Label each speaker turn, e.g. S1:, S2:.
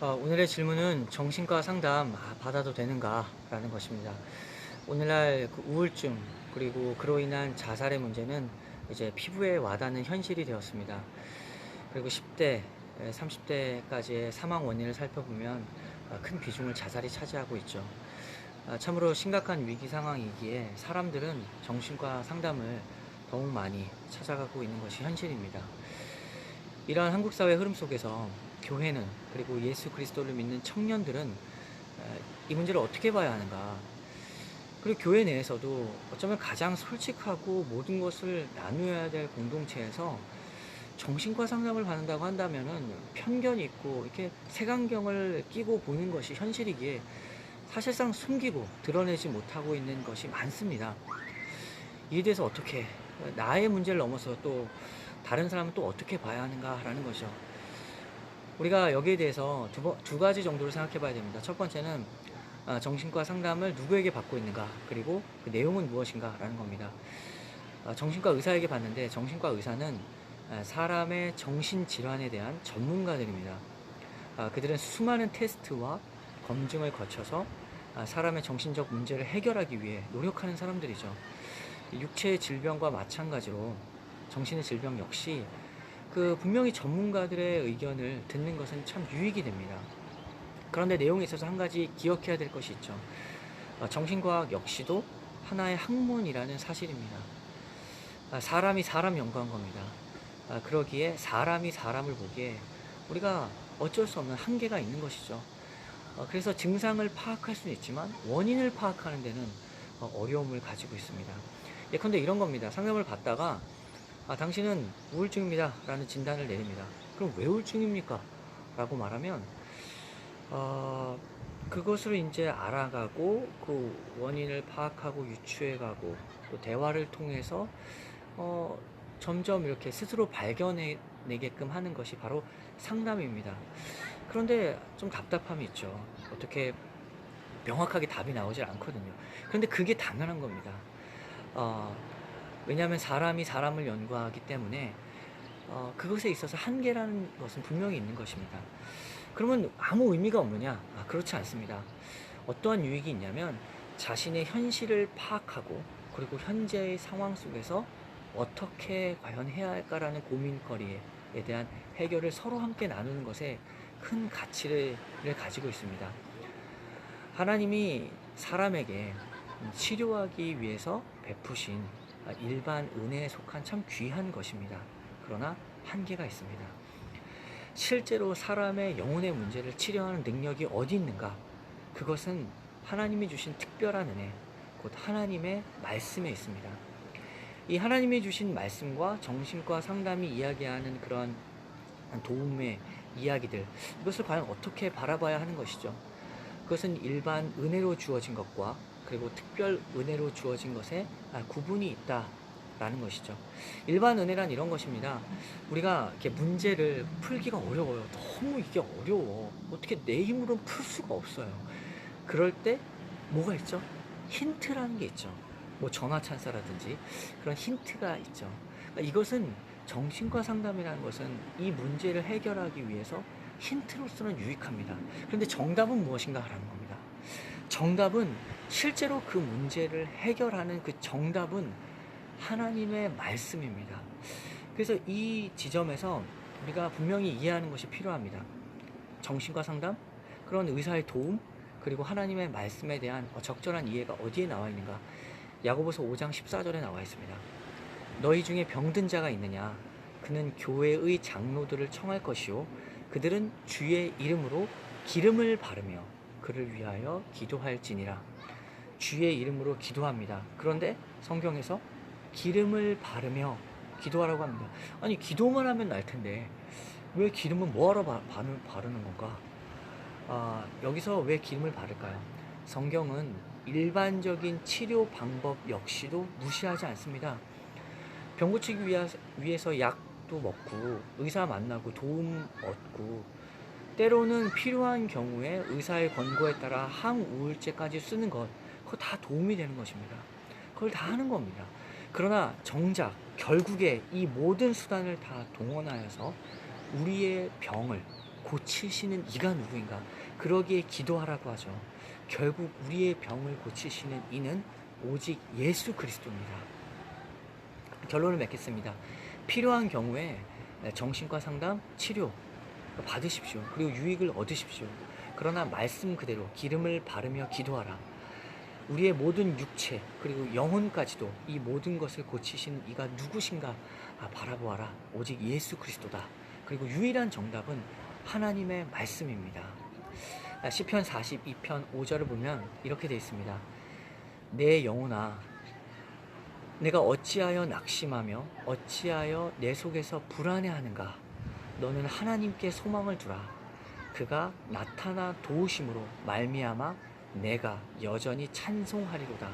S1: 어, 오늘의 질문은 정신과 상담 아, 받아도 되는가? 라는 것입니다. 오늘날 그 우울증 그리고 그로 인한 자살의 문제는 이제 피부에 와닿는 현실이 되었습니다. 그리고 10대, 30대까지의 사망 원인을 살펴보면 아, 큰 비중을 자살이 차지하고 있죠. 아, 참으로 심각한 위기 상황이기에 사람들은 정신과 상담을 더욱 많이 찾아가고 있는 것이 현실입니다. 이러한 한국 사회 흐름 속에서 교회는 그리고 예수 그리스도를 믿는 청년들은 에, 이 문제를 어떻게 봐야 하는가? 그리고 교회 내에서도 어쩌면 가장 솔직하고 모든 것을 나누어야 될 공동체에서 정신과 상담을 받는다고 한다면은 편견이 있고 이렇게 색안경을 끼고 보는 것이 현실이기에 사실상 숨기고 드러내지 못하고 있는 것이 많습니다. 이에 대해서 어떻게 나의 문제를 넘어서 또 다른 사람은 또 어떻게 봐야 하는가라는 거죠. 우리가 여기에 대해서 두, 번- 두 가지 정도를 생각해 봐야 됩니다. 첫 번째는 아, 정신과 상담을 누구에게 받고 있는가, 그리고 그 내용은 무엇인가라는 겁니다. 아, 정신과 의사에게 받는데 정신과 의사는 아, 사람의 정신질환에 대한 전문가들입니다. 아, 그들은 수많은 테스트와 검증을 거쳐서 아, 사람의 정신적 문제를 해결하기 위해 노력하는 사람들이죠. 육체의 질병과 마찬가지로 정신의 질병 역시 그 분명히 전문가들의 의견을 듣는 것은 참 유익이 됩니다. 그런데 내용에 있어서 한 가지 기억해야 될 것이 있죠. 어, 정신과학 역시도 하나의 학문이라는 사실입니다. 아, 사람이 사람 연구한 겁니다. 아, 그러기에 사람이 사람을 보기에 우리가 어쩔 수 없는 한계가 있는 것이죠. 어, 그래서 증상을 파악할 수는 있지만 원인을 파악하는 데는 어, 어려움을 가지고 있습니다. 예컨대 이런 겁니다. 상담을 받다가 아, 당신은 우울증입니다. 라는 진단을 내립니다. 그럼 왜 우울증입니까? 라고 말하면, 어, 그것을 이제 알아가고, 그 원인을 파악하고 유추해가고, 또 대화를 통해서, 어, 점점 이렇게 스스로 발견해내게끔 하는 것이 바로 상담입니다. 그런데 좀 답답함이 있죠. 어떻게 명확하게 답이 나오질 않거든요. 그런데 그게 당연한 겁니다. 어, 왜냐하면 사람이 사람을 연구하기 때문에 어, 그것에 있어서 한계라는 것은 분명히 있는 것입니다. 그러면 아무 의미가 없느냐? 아, 그렇지 않습니다. 어떠한 유익이 있냐면 자신의 현실을 파악하고 그리고 현재의 상황 속에서 어떻게 과연 해야 할까라는 고민거리에 대한 해결을 서로 함께 나누는 것에 큰 가치를 가지고 있습니다. 하나님이 사람에게 치료하기 위해서 베푸신 일반 은혜에 속한 참 귀한 것입니다. 그러나 한계가 있습니다. 실제로 사람의 영혼의 문제를 치료하는 능력이 어디 있는가? 그것은 하나님이 주신 특별한 은혜, 곧 하나님의 말씀에 있습니다. 이 하나님이 주신 말씀과 정신과 상담이 이야기하는 그런 도움의 이야기들, 이것을 과연 어떻게 바라봐야 하는 것이죠? 그것은 일반 은혜로 주어진 것과 그리고 특별 은혜로 주어진 것에 아, 구분이 있다 라는 것이죠. 일반 은혜란 이런 것입니다. 우리가 이렇게 문제를 풀기가 어려워요. 너무 이게 어려워. 어떻게 내 힘으로는 풀 수가 없어요. 그럴 때 뭐가 있죠? 힌트라는 게 있죠. 뭐 전화 찬사라든지 그런 힌트가 있죠. 그러니까 이것은 정신과 상담이라는 것은 이 문제를 해결하기 위해서 힌트로서는 유익합니다. 그런데 정답은 무엇인가 하라는 겁니다. 정답은 실제로 그 문제를 해결하는 그 정답은 하나님의 말씀입니다. 그래서 이 지점에서 우리가 분명히 이해하는 것이 필요합니다. 정신과 상담, 그런 의사의 도움, 그리고 하나님의 말씀에 대한 적절한 이해가 어디에 나와 있는가? 야고보서 5장 14절에 나와 있습니다. 너희 중에 병든 자가 있느냐? 그는 교회의 장로들을 청할 것이요. 그들은 주의 이름으로 기름을 바르며 그를 위하여 기도할지니라. 주의 이름으로 기도합니다. 그런데 성경에서 기름을 바르며 기도하라고 합니다. 아니 기도만 하면 날 텐데 왜 기름은 뭐하러 바르는 건가? 아, 여기서 왜 기름을 바를까요? 성경은 일반적인 치료 방법 역시도 무시하지 않습니다. 병 고치기 위해서 약도 먹고 의사 만나고 도움 얻고 때로는 필요한 경우에 의사의 권고에 따라 항우울제까지 쓰는 것 그거 다 도움이 되는 것입니다. 그걸 다 하는 겁니다. 그러나 정작 결국에 이 모든 수단을 다 동원하여서 우리의 병을 고치시는 이가 누구인가? 그러기에 기도하라고 하죠. 결국 우리의 병을 고치시는 이는 오직 예수 그리스도입니다. 결론을 맺겠습니다. 필요한 경우에 정신과 상담, 치료 받으십시오. 그리고 유익을 얻으십시오. 그러나 말씀 그대로 기름을 바르며 기도하라. 우리의 모든 육체 그리고 영혼까지도 이 모든 것을 고치시는 이가 누구신가 아, 바라보아라. 오직 예수 그리스도다. 그리고 유일한 정답은 하나님의 말씀입니다. 아, 시편 42편 5절을 보면 이렇게 되어 있습니다. 내 영혼아 내가 어찌하여 낙심하며 어찌하여 내 속에서 불안해하는가 너는 하나님께 소망을 두라. 그가 나타나 도우심으로 말미암아 내가 여전히 찬송하리로다